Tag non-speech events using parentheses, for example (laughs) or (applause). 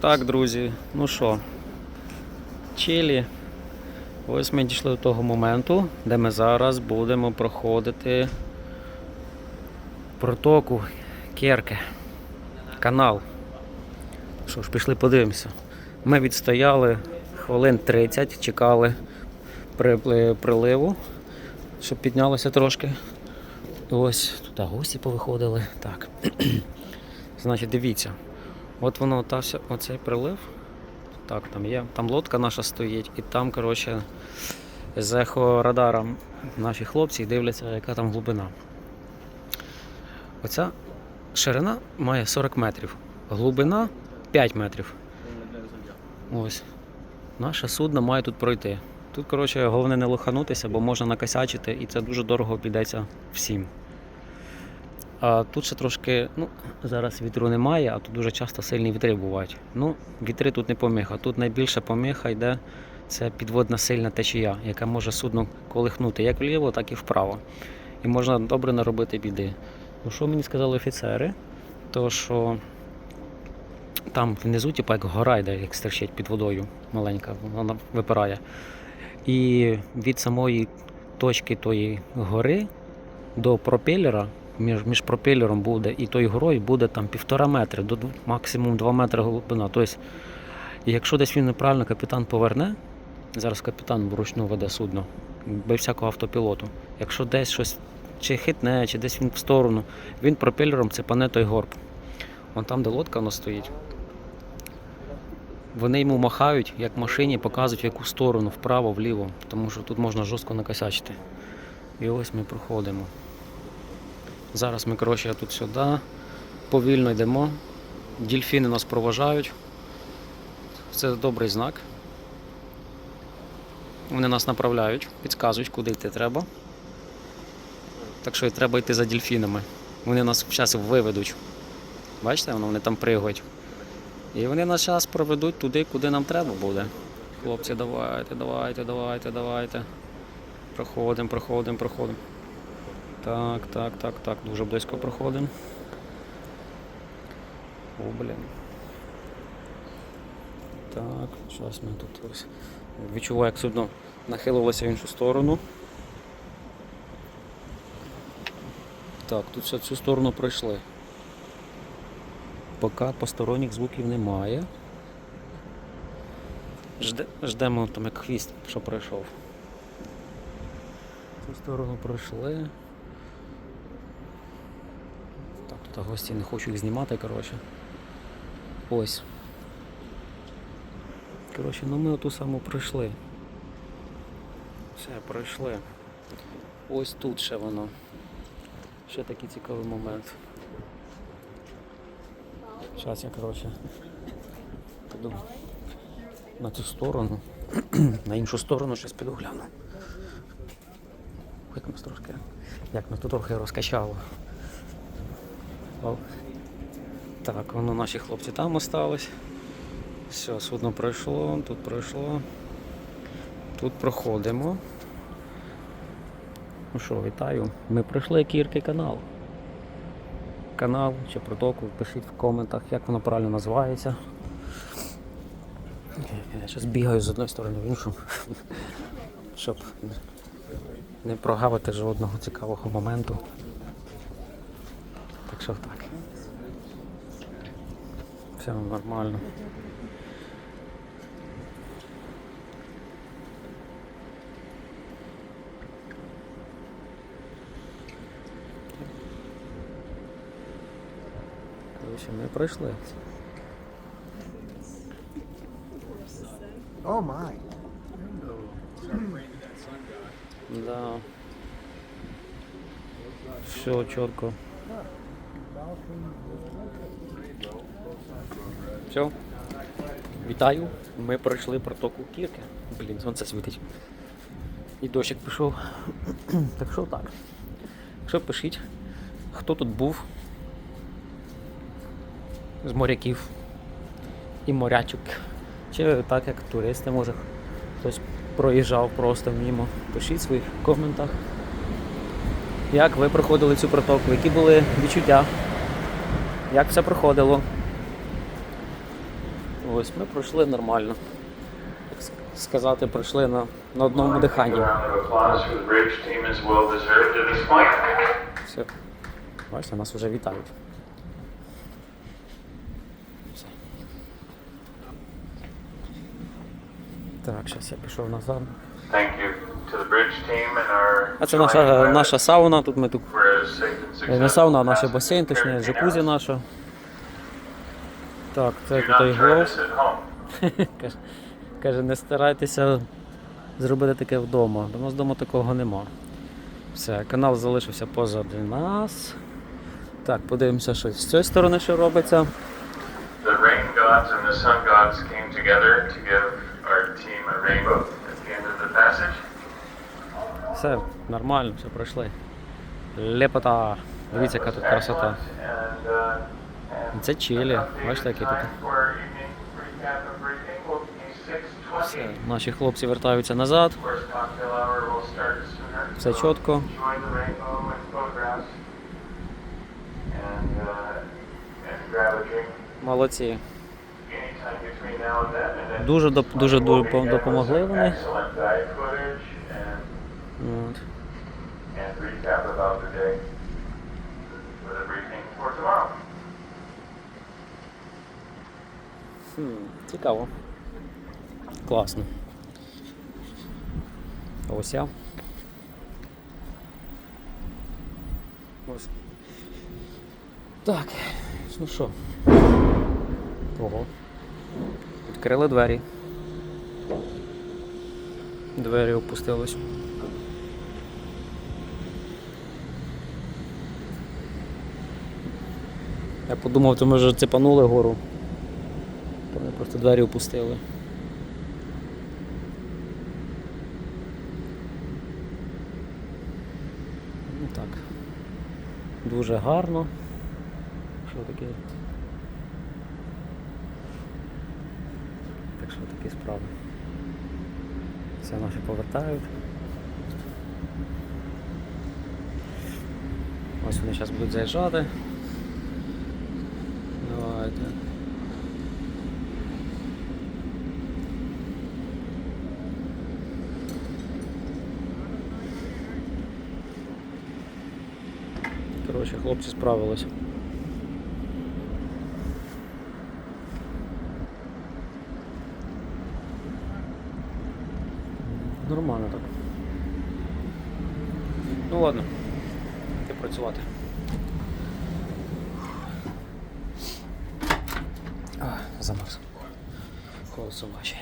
Так, друзі, ну що, Чилі. Ось ми дійшли до того моменту, де ми зараз будемо проходити протоку Керке. Канал. Що ж, пішли подивимося. Ми відстояли хвилин 30, чекали при- приливу, щоб піднялося трошки. Ось туди гості повиходили. Так. (clears throat) Значить, дивіться. От воно остався оцей прилив. Так, там є. Там лодка наша стоїть, і там, коротше, з ехорадаром наші хлопці дивляться, яка там глибина. Оця ширина має 40 метрів, глибина 5 метрів. Ось. Наше судно має тут пройти. Тут, коротше, головне не лоханутися, бо можна накосячити, і це дуже дорого обійдеться всім. А тут ще трошки, ну, зараз вітру немає, а тут дуже часто сильні вітри бувають. Ну, вітри тут не поміха. Тут найбільша поміха йде це підводна сильна течія, яка може судно колихнути як вліво, так і вправо. І можна добре наробити біди. Ну, що мені сказали офіцери, то що там внизу, типу, як гора йде, як стерчить під водою маленька, вона випирає. І від самої точки тої гори до пропелера, між, між пропелером буде і тою горою буде там півтора метри, до максимум 2 метри глибина. Тобто, якщо десь він неправильно капітан поверне, зараз капітан вручну веде судно, без всякого автопілоту. Якщо десь щось чи хитне, чи десь він в сторону, він пропелером цепане той горб. Вон там, де лодка воно стоїть. Вони йому махають, як машині, показують в яку сторону, вправо, вліво, тому що тут можна жорстко накосячити. І ось ми проходимо. Зараз ми, коротше, тут сюди, повільно йдемо. Дільфіни нас проважають. Це добрий знак. Вони нас направляють, підказують, куди йти треба. Так що і треба йти за дільфінами. Вони нас зараз виведуть. Бачите, вони там пригають. І вони нас зараз проведуть туди, куди нам треба буде. Хлопці, давайте, давайте, давайте, давайте. Проходимо, проходимо, проходимо. Так, так, так, так, дуже близько проходимо. О, блін. Так, зараз ми тут ось. Відчуваю, як судно нахилилося в іншу сторону. Так, тут все цю сторону пройшли. Поки посторонніх звуків немає. Жде, ждемо там як хвіст, що пройшов. Цю сторону пройшли. Так, гості не хочу їх знімати, коротше. Ось. Коротше, ну ми оту саму пройшли. Все, пройшли. Ось тут ще воно. Ще такий цікавий момент. Зараз я, коротше, піду на цю сторону. (clears throat) на іншу сторону щось піду гляну. Як нас трошки. Як нас тут трохи розкачало. О. Так, воно наші хлопці там остались. Все, судно пройшло, тут пройшло. Тут проходимо. Ну що, вітаю. Ми пройшли Кірки канал. Канал чи протоку, пишіть в коментах, як воно правильно називається. Я зараз бігаю з одної сторони в іншу, щоб не прогавити жодного цікавого моменту. Так що так. Все нормально. Короче, ми пройшли. Oh my. Да. Все чітко. Все. Вітаю. Ми пройшли протоку Кірки. Блін, сонце світить. І дощик пішов. (clears throat) так що так. Якщо пишіть, хто тут був з моряків і морячок. Чи так як туристи, може хтось проїжджав просто мімо. Пишіть в своїх коментах. Як ви проходили цю протоку, які були відчуття? Як все проходило? Ось ми пройшли нормально. Так сказати, пройшли на, на одному диханні. Все. Бачите, нас вже вітають. Все. Так, зараз я пішов назад. Thank you А це наша, наша сауна, тут ми тут. Не сауна, а наш басейн, точніше, джакузі наша. Так, це тут голос. (laughs) Каже- Каже, не старайтеся зробити таке вдома. До нас вдома такого нема. Все, канал залишився позади нас. Так, подивимося, що з цієї сторони що робиться. The rain gods and the sun gods came together to give our team a rainbow Все, нормально, все пройшли. Лепота. Дивіться, яка тут красота. Uh, Це чилі. Бачите, які тут. time for evening recap of briefing will be 6:20. Все, наші хлопці вертаються назад. Все чітко. Uh, Молодці. Дуже дуже with допомогли вони. Tomorrow. Хм, цікаво. Класно. А Ось я. Ось. Так, ну що? Ого. Відкрили двері. Двері опустились. Я подумав, то ми вже цепанули гору. То Вони просто двері опустили. Ну так. Дуже гарно. Що таке? Так що такі справи. Все наші повертають. Ось вони зараз будуть заїжджати. Коротше, хлопці справились. Нормально так. Ну ладно. Ти працювати. А, замерз. Колесо бачить.